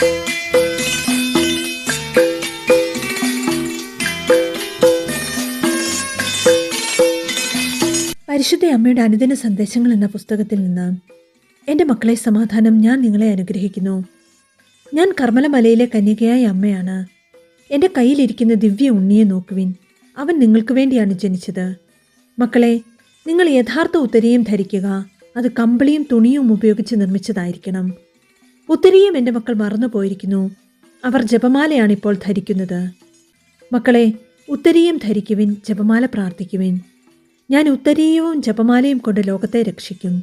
പരിശുദ്ധ അമ്മയുടെ അനുദിന സന്ദേശങ്ങൾ എന്ന പുസ്തകത്തിൽ നിന്ന് എന്റെ മക്കളെ സമാധാനം ഞാൻ നിങ്ങളെ അനുഗ്രഹിക്കുന്നു. ഞാൻ കർമ്മലമലയിലെ കന്യകയായ അമ്മയാണ്. എന്റെ കയ്യിലിരിക്കുന്ന ദിവ്യ ഉണ്ണിയെ നോക്കുവിൻ. അവൻ നിങ്ങൾക്ക് വേണ്ടിയാണ് ജനിച്ചത്. മക്കളെ നിങ്ങൾ യഥാർത്ഥ ഉത്തരയും ധരിക്കുക. അത് കമ്പിളിയും തുണിയും ഉപയോഗിച്ച് നിർമ്മിച്ചതായിരിക്കണം. ഉത്തരീയം എന്റെ മക്കൾ മറന്നു പോയിരിക്കുന്നു അവർ ജപമാലയാണ് ഇപ്പോൾ ധരിക്കുന്നത്. മക്കളെ ഉത്തരീയം ധരിക്കുവിൻ ജപമാല പ്രാർത്ഥിക്കുവിൻ. ഞാൻ ഉത്തരീയവും ജപമാലയും കൊണ്ട് ലോകത്തെ രക്ഷിക്കും.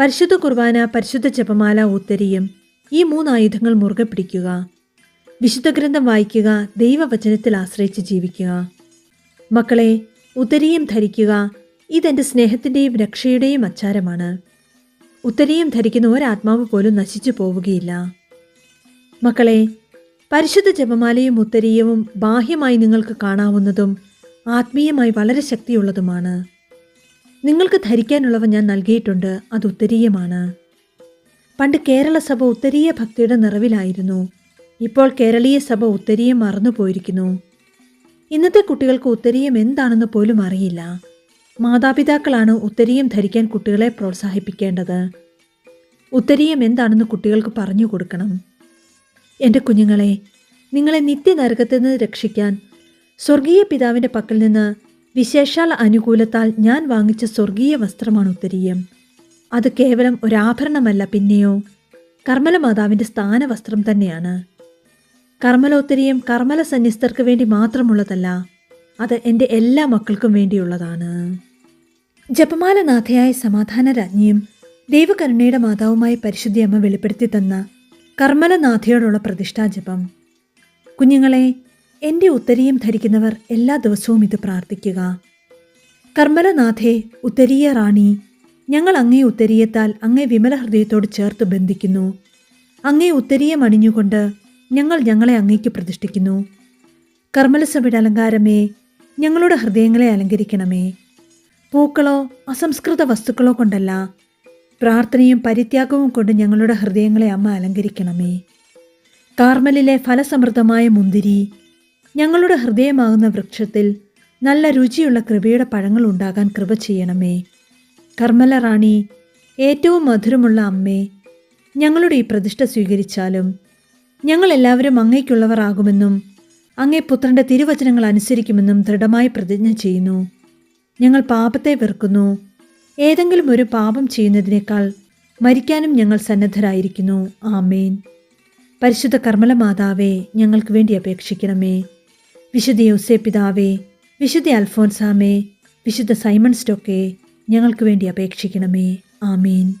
പരിശുദ്ധ കുർബാന പരിശുദ്ധ ജപമാല ഉത്തരീയം ഈ മൂന്ന് ആയുധങ്ങൾ മുറുകെ പിടിക്കുക. വിശുദ്ധ ഗ്രന്ഥം വായിക്കുക ദൈവവചനത്തിൽ ആശ്രയിച്ച് ജീവിക്കുക. മക്കളെ ഉത്തരീയം ധരിക്കുക ഇതെന്റെ സ്നേഹത്തിന്റെയും രക്ഷയുടെയും അച്ചാരമാണ്. ഉത്തരീയം ധരിക്കുന്ന ഒരാത്മാവ് പോലും നശിച്ചു പോവുകയില്ല. മക്കളെ പരിശുദ്ധ ജപമാലയും ഉത്തരീയവും ബാഹ്യമായി നിങ്ങൾക്ക് കാണാവുന്നതും ആത്മീയമായി വളരെ ശക്തിയുള്ളതുമാണ്. നിങ്ങൾക്ക് ധരിക്കാനുള്ളവ ഞാൻ നൽകിയിട്ടുണ്ട് അത് ഉത്തരീയമാണ്. പണ്ട് കേരള സഭ ഉത്തരീയ ഭക്തിയുടെ നിറവിലായിരുന്നു. ഇപ്പോൾ കേരളീയ സഭ ഉത്തരീയം മറന്നുപോയിരിക്കുന്നു. ഇന്നത്തെ കുട്ടികൾക്ക് ഉത്തരീയം എന്താണെന്ന് പോലും അറിയില്ല. മാതാപിതാക്കളാണ് ഉത്തരീയം ധരിക്കാൻ കുട്ടികളെ പ്രോത്സാഹിപ്പിക്കേണ്ടത്. ഉത്തരീയം എന്താണെന്ന് കുട്ടികൾക്ക് പറഞ്ഞു കൊടുക്കണം. എന്റെ കുഞ്ഞുങ്ങളെ നിങ്ങളെ നിത്യനരകത്തിൽ നിന്ന് രക്ഷിക്കാൻ സ്വർഗീയ പിതാവിന്റെ പക്കൽ നിന്ന് വിശേഷാൽ അനുകൂലത്താൽ ഞാൻ വാങ്ങിച്ച സ്വർഗീയ വസ്ത്രമാണ് ഉത്തരീയം. അത് കേവലം ഒരാഭരണമല്ല പിന്നെയോ കർമ്മല മാതാവിന്റെ സ്ഥാനവസ്ത്രം തന്നെയാണ്. കർമ്മലോത്തരീയം കർമ്മല സന്യസ്തർക്ക് വേണ്ടി മാത്രമുള്ളതല്ല അത് എന്റെ എല്ലാ മക്കൾക്കും വേണ്ടിയുള്ളതാണ്. ജപമാലനാഥയായ സമാധാന രാജ്ഞിയും ദൈവകരുണയുടെ മാതാവുമായ പരിശുദ്ധിയമ്മ വെളിപ്പെടുത്തി തന്ന കർമ്മലനാഥയോടുള്ള പ്രതിഷ്ഠാജപം കുഞ്ഞുങ്ങളെ എന്റെ ഉത്തരീയം ധരിക്കുന്നവർ എല്ലാ ദിവസവും ഇത് പ്രാർത്ഥിക്കുക. കർമ്മലനാഥേ ഉത്തരീയ റാണി ഞങ്ങൾ അങ്ങേ ഉത്തരീയത്താൽ അങ്ങേ വിമല ഹൃദയത്തോട് ചേർത്ത് ബന്ധിക്കുന്നു. അങ്ങേ ഉത്തരീയം അണിഞ്ഞുകൊണ്ട് ഞങ്ങൾ ഞങ്ങളെ അങ്ങേക്ക് പ്രതിഷ്ഠിക്കുന്നു. കർമ്മലസഭയുടെ അലങ്കാരമേ ഞങ്ങളുടെ ഹൃദയങ്ങളെ അലങ്കരിക്കണമേ. പൂക്കളോ അസംസ്കൃത വസ്തുക്കളോ കൊണ്ടല്ല. പ്രാർത്ഥനയും പരിത്യാഗവും കൊണ്ട് ഞങ്ങളുടെ ഹൃദയങ്ങളെ അമ്മ അലങ്കരിക്കണമേ. കാർമലിലെ ഫലസമൃദ്ധമായ മുന്തിരി ഞങ്ങളുടെ ഹൃദയമാകുന്ന വൃക്ഷത്തിൽ നല്ല രുചിയുള്ള കൃപയുടെ പഴങ്ങൾ ഉണ്ടാകാൻ കൃപ ചെയ്യണമേ. കർമ്മല റാണി ഏറ്റവും മധുരമുള്ള അമ്മേ ഞങ്ങളുടെ ഈ പ്രതിഷ്ഠ സ്വീകരിച്ചാലും ഞങ്ങളെല്ലാവരും അങ്ങേക്കുള്ളവർ ആകുമെന്നും അങ്ങേ പുത്രന്റെ തിരുവചനങ്ങൾ അനുസരിക്കുമെന്നും ദൃഢമായി പ്രതിജ്ഞ ചെയ്യുന്നു. ഞങ്ങൾ പാപത്തെ വെറുക്കുന്നു. ഏതെങ്കിലും ഒരു പാപം ചെയ്യുന്നതിനേക്കാൾ മരിക്കാനും ഞങ്ങൾ സന്നദ്ധരായിരിക്കുന്നു. ആമേൻ. പരിശുദ്ധ കർമ്മല മാതാവേ ഞങ്ങൾക്ക് വേണ്ടി അപേക്ഷിക്കണമേ. വിശുദ്ധ യോസേ പിതാവേ വിശുദ്ധ അൽഫോൻസാമേ വിശുദ്ധ സൈമൺ സ്റ്റോക്കെ ഞങ്ങൾക്ക് വേണ്ടി അപേക്ഷിക്കണമേ. ആമേൻ.